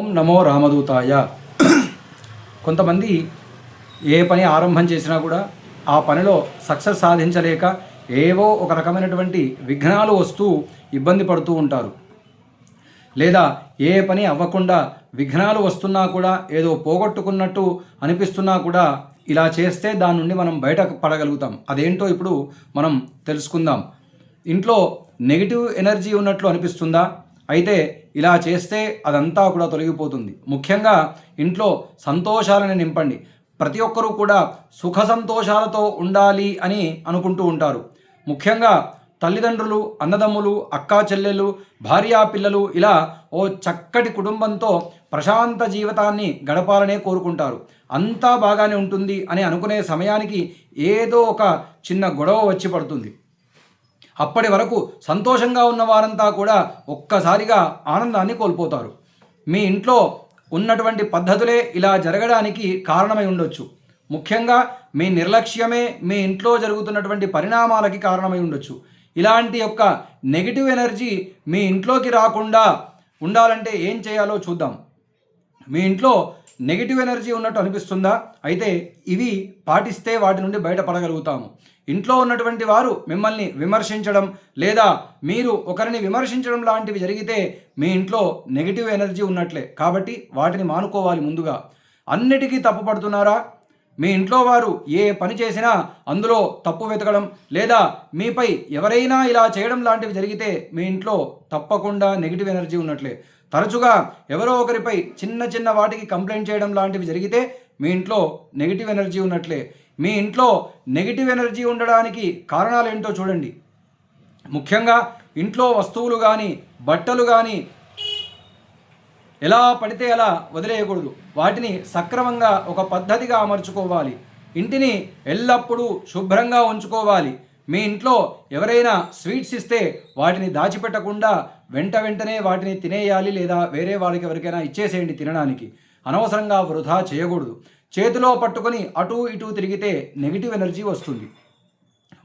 ఓం నమో రామదూతాయ. కొంతమంది ఏ పని ఆరంభం చేసినా కూడా ఆ పనిలో సక్సెస్ సాధించలేక ఏవో ఒక రకమైనటువంటి విఘ్నాలు వస్తూ ఇబ్బంది పడుతూ ఉంటారు. లేదా ఏ పని అవ్వకుండా విఘ్నాలు వస్తున్నా కూడా ఏదో పోగొట్టుకున్నట్టు అనిపిస్తున్నా కూడా ఇలా చేస్తే దాని నుండి మనం బయట పడగలుగుతాం. అదేంటో ఇప్పుడు మనం తెలుసుకుందాం. ఇంట్లో నెగిటివ్ ఎనర్జీ ఉన్నట్లు అనిపిస్తుందా? అయితే ఇలా చేస్తే అదంతా కూడా తొలగిపోతుంది. ముఖ్యంగా ఇంట్లో సంతోషాలను నింపండి. ప్రతి ఒక్కరూ కూడా సుఖ సంతోషాలతో ఉండాలి అని అనుకుంటూ ఉంటారు. ముఖ్యంగా తల్లిదండ్రులు అన్నదమ్ములు అక్కా చెల్లెలు భార్యా పిల్లలు ఇలా ఓ చక్కటి కుటుంబంతో ప్రశాంత జీవితాన్ని గడపాలనే కోరుకుంటారు. అంతా బాగానే ఉంటుంది అని అనుకునే సమయానికి ఏదో ఒక చిన్న గొడవ వచ్చి పడుతుంది. అప్పటి వరకు సంతోషంగా ఉన్న వారంతా కూడా ఒక్కసారిగా ఆనందాన్ని కోల్పోతారు. మీ ఇంట్లో ఉన్నటువంటి పద్ధతులే ఇలా జరగడానికి కారణమై ఉండొచ్చు. ముఖ్యంగా మీ నిర్లక్ష్యమే మీ ఇంట్లో జరుగుతున్నటువంటి పరిణామాలకి కారణమై ఉండొచ్చు. ఇలాంటి యొక్క నెగిటివ్ ఎనర్జీ మీ ఇంట్లోకి రాకుండా ఉండాలంటే ఏం చేయాలో చూద్దాం. మీ ఇంట్లో నెగిటివ్ ఎనర్జీ ఉన్నట్టు అనిపిస్తుందా? అయితే ఇవి పాటిస్తే వాటి నుండి బయటపడగలుగుతాము. ఇంట్లో ఉన్నటువంటి వారు మిమ్మల్ని విమర్శించడం లేదా మీరు ఒకరిని విమర్శించడం లాంటివి జరిగితే మీ ఇంట్లో నెగిటివ్ ఎనర్జీ ఉన్నట్లే. కాబట్టి వాటిని మానుకోవాలి ముందుగా. అన్నిటికీ తప్పు పడుతున్నారా? మీ ఇంట్లో వారు ఏ పని చేసినా అందులో తప్పు వెతకడం లేదా మీపై ఎవరైనా ఇలా చేయడం లాంటివి జరిగితే మీ ఇంట్లో తప్పకుండా నెగిటివ్ ఎనర్జీ ఉన్నట్లే. తరచుగా ఎవరో ఒకరిపై చిన్న చిన్న వాటికి కంప్లైంట్ చేయడం లాంటివి జరిగితే మీ ఇంట్లో నెగిటివ్ ఎనర్జీ ఉన్నట్లే. మీ ఇంట్లో నెగిటివ్ ఎనర్జీ ఉండడానికి కారణాలు ఏంటో చూడండి. ముఖ్యంగా ఇంట్లో వస్తువులు కానీ బట్టలు కానీ ఎలా పడితే అలా వదిలేయకూడదు. వాటిని సక్రమంగా ఒక పద్ధతిగా అమర్చుకోవాలి. ఇంటిని ఎల్లప్పుడూ శుభ్రంగా ఉంచుకోవాలి. మీ ఇంట్లో ఎవరైనా స్వీట్స్ ఇస్తే వాటిని దాచిపెట్టకుండా వెంట వెంటనే వాటిని తినేయాలి లేదా వేరే వాళ్ళకి ఎవరికైనా ఇచ్చేసేయండి తినడానికి. అనవసరంగా వృధా చేయకూడదు. చేతిలో పట్టుకొని అటు ఇటు తిరిగితే నెగిటివ్ ఎనర్జీ వస్తుంది.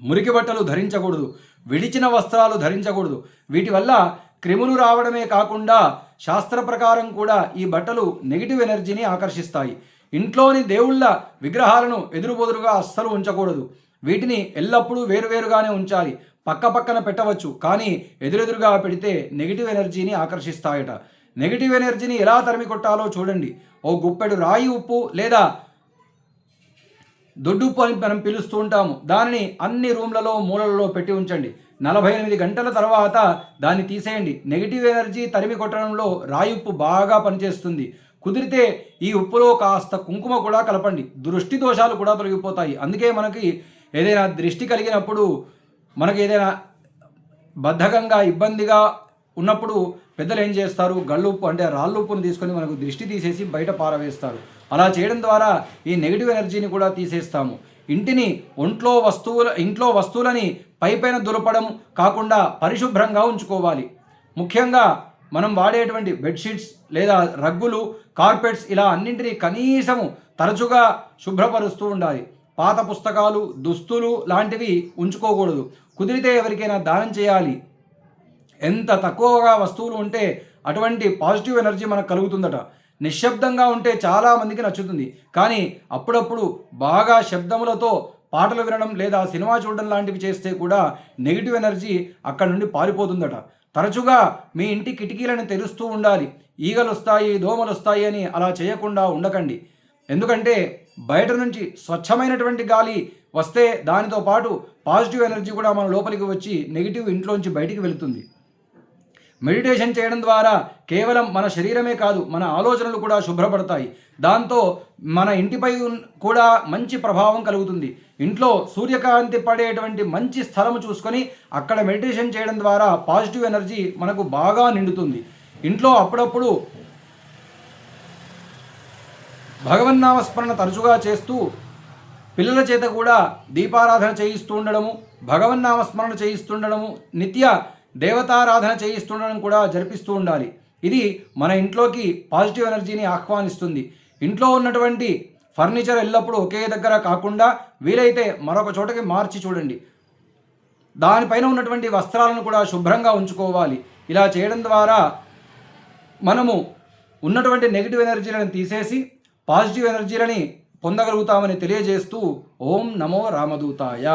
మురికి బట్టలు ధరించకూడదు. విడిచిన వస్త్రాలు ధరించకూడదు. వీటి వల్ల క్రిములు రావడమే కాకుండా శాస్త్ర ప్రకారం కూడా ఈ బట్టలు నెగిటివ్ ఎనర్జీని ఆకర్షిస్తాయి. ఇంట్లోని దేవుళ్ళ విగ్రహాలను ఎదురుబొదురుగా అస్సలు ఉంచకూడదు. వీటిని ఎల్లప్పుడూ వేరువేరుగానే ఉంచాలి. పక్క పక్కన పెట్టవచ్చు. కానీ ఎదురెదురుగా పెడితే నెగిటివ్ ఎనర్జీని ఆకర్షిస్తాయట. నెగిటివ్ ఎనర్జీని ఎలా తరిమి కొట్టాలో చూడండి. ఓ గుప్పెడు రాయి ఉప్పు లేదా దొడ్డు ఉప్పు అని మనం పిలుస్తూ ఉంటాము. దానిని అన్ని రూమ్లలో మూలలలో పెట్టి ఉంచండి. నలభై ఎనిమిది గంటల తర్వాత దాన్ని తీసేయండి. నెగిటివ్ ఎనర్జీ తరిమి కొట్టడంలో రాయి ఉప్పు బాగా పనిచేస్తుంది. కుదిరితే ఈ ఉప్పులో కాస్త కుంకుమ కూడా కలపండి. దృష్టి దోషాలు కూడా తొలగిపోతాయి. అందుకే మనకి ఏదైనా దృష్టి కలిగినప్పుడు మనకి ఏదైనా బద్ధకంగా ఇబ్బందిగా ఉన్నప్పుడు పెద్దలు ఏం చేస్తారు? గళ్ళుప్పు అంటే రాళ్ళుప్పును తీసుకొని మనకు దృష్టి తీసేసి బయట పారవేస్తారు. అలా చేయడం ద్వారా ఈ నెగిటివ్ ఎనర్జీని కూడా తీసేస్తాము. ఇంటిని ఒంట్లో వస్తువుల ఇంట్లో వస్తువులని పైపైన దులపడం కాకుండా పరిశుభ్రంగా ఉంచుకోవాలి. ముఖ్యంగా మనం వాడేటువంటి బెడ్షీట్స్ లేదా రగ్గులు కార్పెట్స్ ఇలా అన్నింటినీ కనీసము తరచుగా శుభ్రపరుస్తూ ఉండాలి. పాత పుస్తకాలు దుస్తులు లాంటివి ఉంచుకోకూడదు. కుదిరితే ఎవరికైనా దానం చేయాలి. ఎంత తక్కువగా వస్తువులు ఉంటే అటువంటి పాజిటివ్ ఎనర్జీ మనకు కలుగుతుందట. నిశ్శబ్దంగా ఉంటే చాలామందికి నచ్చుతుంది. కానీ అప్పుడప్పుడు బాగా శబ్దములతో పాటలు వినడం లేదా సినిమా చూడడం లాంటివి చేస్తే కూడా నెగిటివ్ ఎనర్జీ అక్కడ నుండి పారిపోతుందట. తరచుగా మీ ఇంటి కిటికీలను తెరుస్తూ ఉండాలి. ఈగలు వస్తాయి దోమలు వస్తాయి అని అలా చేయకుండా ఉండకండి. ఎందుకంటే బయట నుంచి స్వచ్ఛమైనటువంటి గాలి వస్తే దానితో పాటు పాజిటివ్ ఎనర్జీ కూడా మన లోపలికి వచ్చి నెగిటివ్ ఇంట్లోంచి బయటికి వెళుతుంది. మెడిటేషన్ చేయడం ద్వారా కేవలం మన శరీరమే కాదు మన ఆలోచనలు కూడా శుభ్రపడతాయి. దాంతో మన ఇంటిపై కూడా మంచి ప్రభావం కలుగుతుంది. ఇంట్లో సూర్యకాంతి పడేటువంటి మంచి స్థలము చూసుకొని అక్కడ మెడిటేషన్ చేయడం ద్వారా పాజిటివ్ ఎనర్జీ మనకు బాగా నిండుతుంది. ఇంట్లో అప్పుడప్పుడు భగవన్నామస్మరణ తరచుగా చేస్తూ పిల్లల చేత కూడా దీపారాధన చేయిస్తూ ఉండడము భగవన్నామస్మరణ చేయిస్తుండడము నిత్య దేవతారాధన చేయిస్తుండడం కూడా జరిపిస్తూ ఉండాలి. ఇది మన ఇంట్లోకి పాజిటివ్ ఎనర్జీని ఆహ్వానిస్తుంది. ఇంట్లో ఉన్నటువంటి ఫర్నిచర్ ఎల్లప్పుడూ ఒకే దగ్గర కాకుండా వీలైతే మరొక చోటకి మార్చి చూడండి. దానిపైన ఉన్నటువంటి వస్త్రాలను కూడా శుభ్రంగా ఉంచుకోవాలి. ఇలా చేయడం ద్వారా మనము ఉన్నటువంటి నెగిటివ్ ఎనర్జీలను తీసేసి పాజిటివ్ ఎనర్జీలని పొందగలుగుతామని తెలియజేస్తూ ఓం నమో రామదూతాయ.